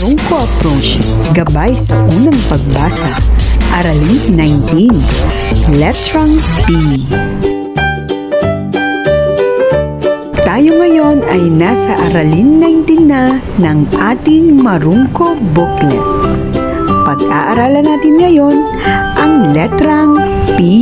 Marungko Approach, gabay sa unang pagbasa. Aralin 19, Letrang P. Tayo ngayon ay nasa Aralin 19 na ng ating Marungko booklet. Pag-aaralan natin ngayon ang letrang P.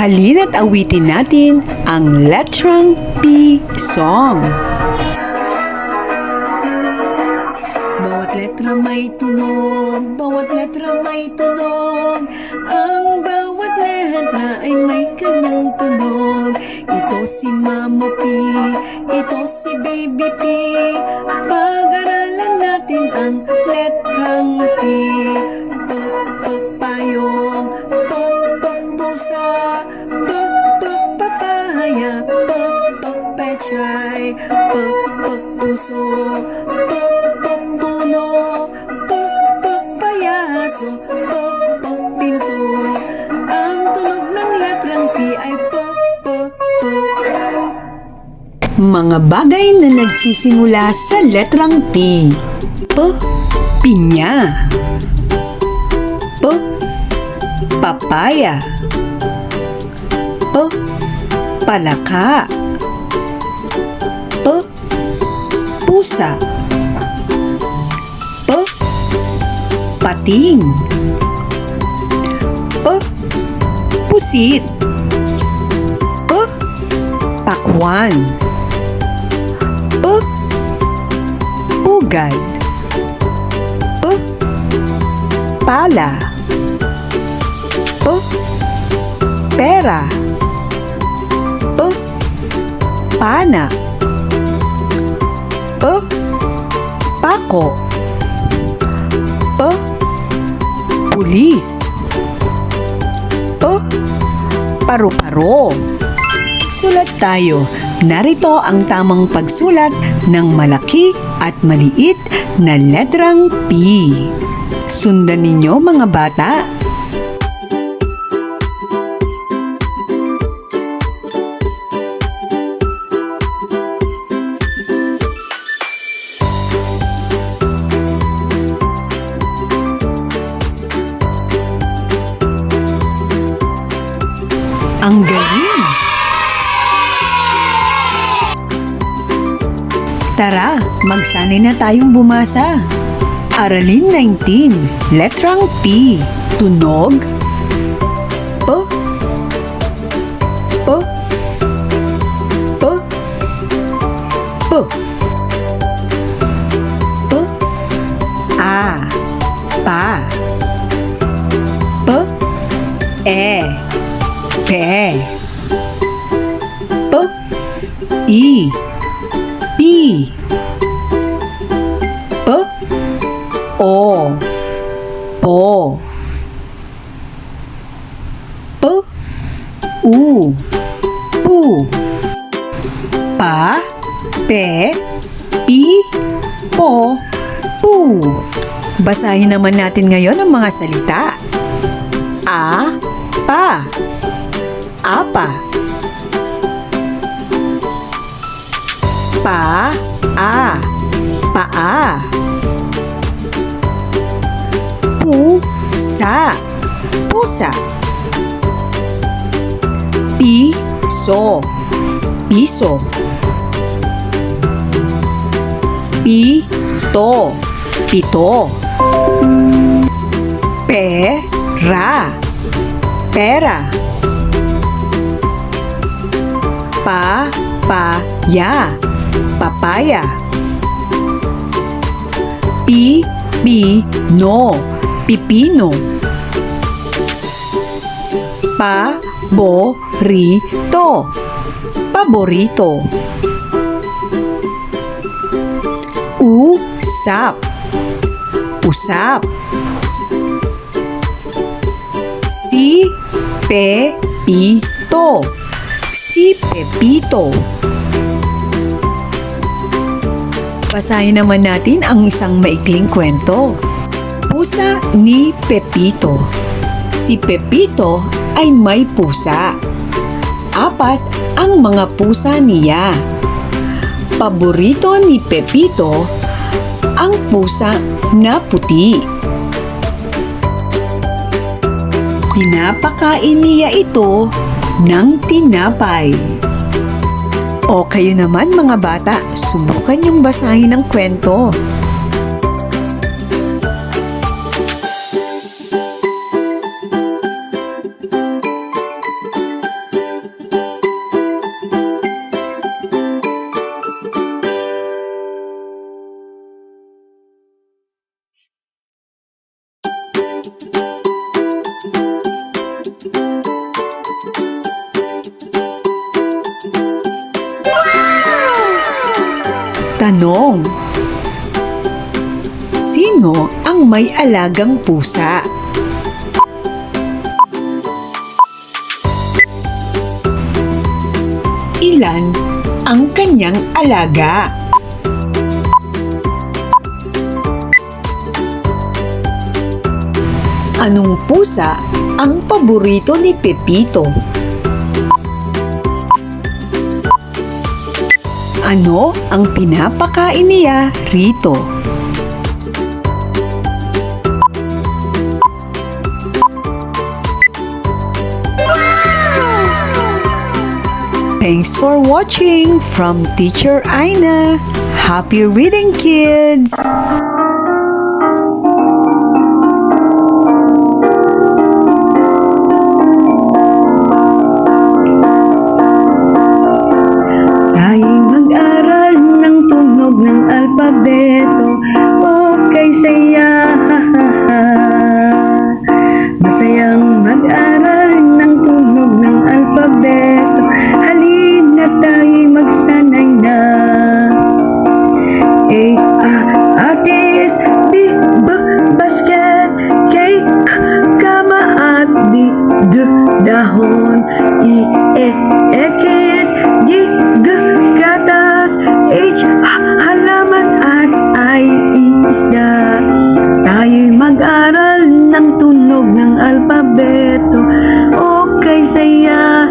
Halina't awitin natin ang letrang P song. Bawat letra may tunog, bawat letra may tunog. Ang bawat letra ay may kanyang tunog. Ito si Mama P, ito si Baby P. Pag-aralan natin ang letrang P. P, puso, P, P, puno, P, P, payaso, P, P, pinto. Ang tunog ng letrang P ay P, P, P. Mga bagay na nagsisimula sa letrang P. P, pinya. P, papaya. P, palaka. Pusa. P, pating. P, pusit. P, pakwan. P, pugad. P, pala. P, pera. P, pana. P, pako. P, pulis. P, paru-paro. Sulat tayo. Narito ang tamang pagsulat ng malaki at maliit na letrang P. Sundan ninyo mga bata. Tara, magsanay na tayong bumasa. Aralin 19, letrang P. Tunog. P. P. P. P. P. A. Pa. P. E. Pe. P. I. Pi. P. O. Po. P. U. Pu. Pa. Pe. Pi. Po. Pu. Basahin naman natin ngayon ang mga salita. A. Pa. Apa. Pa. A. Paa. Pusa. Pusa. Piso. Piso. Pito. Pito. Pera. Pera. Papaya. Papaya. Pipino. Pipino. Paborito. Paborito. Usap. Usap. Si Pepito. Si Pepito. Basahin naman natin ang isang maikling kwento. Pusa ni Pepito. Si Pepito ay may pusa. Apat ang mga pusa niya. Paborito ni Pepito ang pusa na puti. Pinapakain niya ito ng tinapay. O kayo naman mga bata, subukan yung basahin ng kwento. Tanong Sino ang may alagang pusa? Ilan ang kanyang alaga? Anong pusa ang paborito ni Pepito? Ano ang pinapakain niya rito? Thanks for watching from Teacher Aina. Happy reading, kids! E, ekis G, G, gatas H, H, halaman at I, isda. Tayo'y mag-aral ng tunog ng alpabeto. Okay saya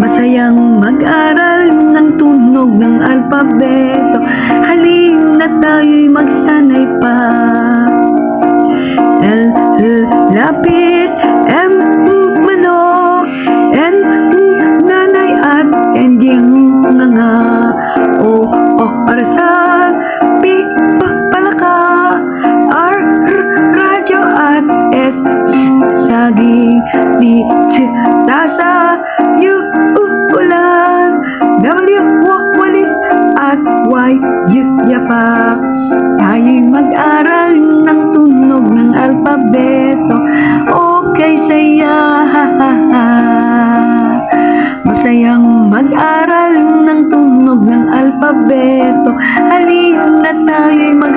Masayang mag-aral ng tunog ng alpabeto. Halina tayo'y magsanay pa. L, L, lapis saging D, T, tasa U, U, ulan W, walis at Y, Y, yapak Tayo'y mag-aral ng tunog ng alpabeto. Okay saya. Masayang mag-aral ng tunog ng alpabeto. Halina tayo'y mag